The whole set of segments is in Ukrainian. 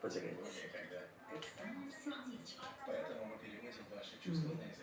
Почекай. Никогда. Оксана Сердечко. Поэтому мы переводим ваши чувства на язык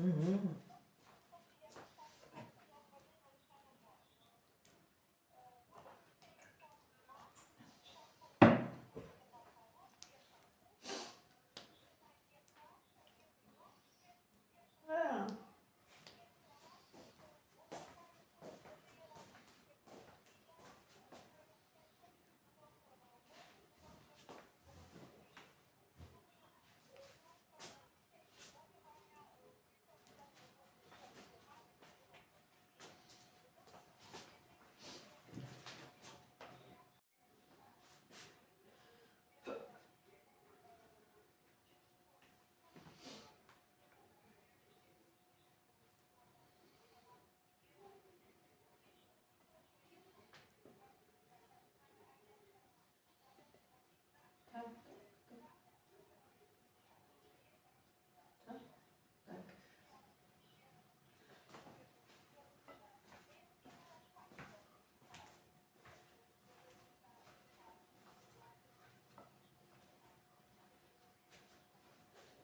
Mm-hmm.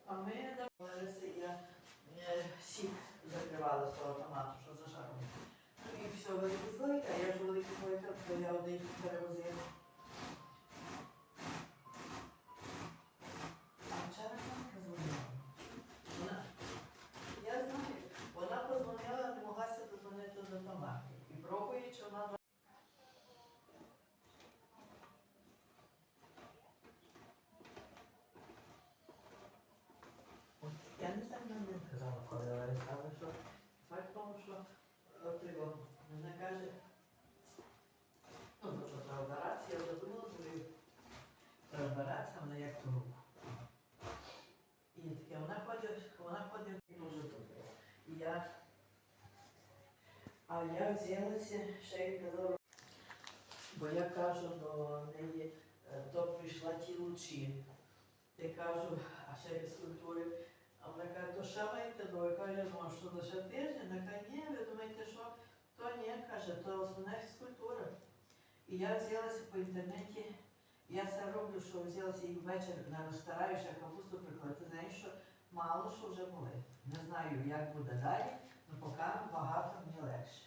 А ми домовилися, я е, сік закривала з того томату, що зажарили. Ну і все, великі злойка, я вже великі злойка, то я один перевозила. А вчора Танка дзвонила. Вона, я знаю, вона позвонила, не моглася дозвонити до томати. І пробує, чи вона От Я не знаю, вона не казала, коли Лариса, але що факт в тому, що його, вона каже, ну, то, що треба операція, я задумала, думаю, треба операція, вона як ту руку. І таке, вона ходить, вона ходить дуже добре. І я, а я взялася, ще й казала, бо я кажу до неї, то прийшла ті лучі. Я кажу, а ще фізкультури. А вона каже, то ще маєте до? Я думаю, що лише тиждень. Вона каже, ні, ви думаєте, що? То ні, каже, то основна фізкультура. І я взялася по інтернеті, я все роблю, що взялася і ввечері не стараюся капусту прикладати, знаєш, що мало що вже були. Не знаю, як буде далі, але поки багато мені легше.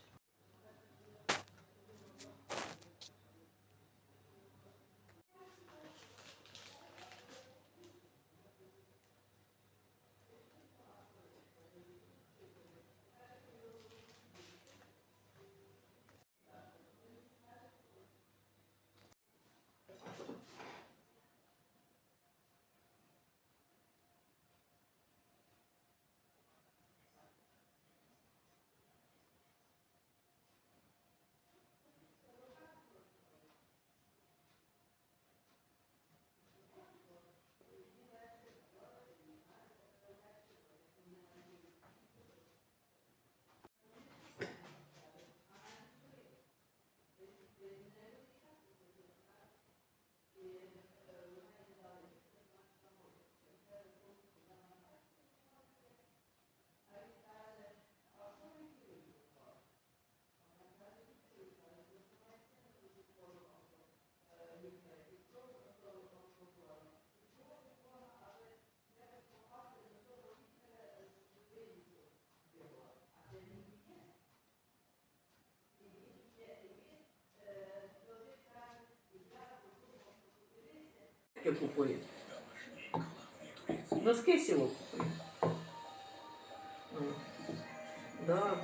Таке купує. Носки сіло купує. Да.